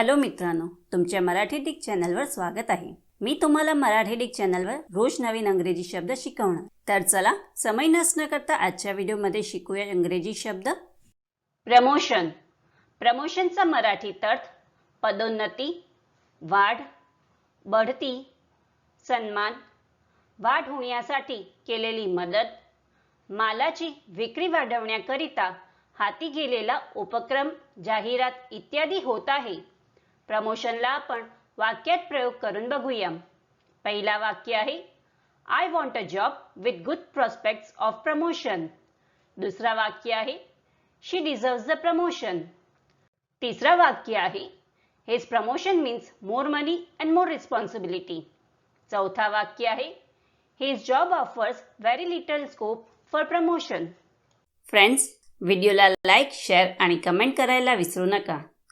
Hello मित्रांनो तुमच्या Marathi Dick चॅनलवर स्वागत आहे. मी तुम्हाला मराठी डिक चॅनलवर रोज नवीन इंग्रजी शब्द शिकवणार. तर चला समय नसणं करता आजच्या व्हिडिओमध्ये शिकूया इंग्रजी शब्द. प्रमोशन. प्रमोशनचा मराठी अर्थ पदोन्नती वाढ बढती सन्मान. वाढ होण्यासाठी केलेली मदत मालाची विक्री वाढवण्याकरिता हाती गेलेला उपक्रम जाहिरात इत्यादी होत आहे. प्रमोशनला आपण वाक्यात प्रयोग करून बघूया. पहिला वाक्य आहे I want a job with good prospects of promotion दुसरा वाक्य आहे शी डिझर्व्स द प्रमोशन तिसरा वाक्य आहे his promotion means more money and more responsibility चौथा वाक्य आहे his job offers very little scope for promotion friends व्हिडिओला लाईक शेअर आणि कमेंट करायला विसरू नका.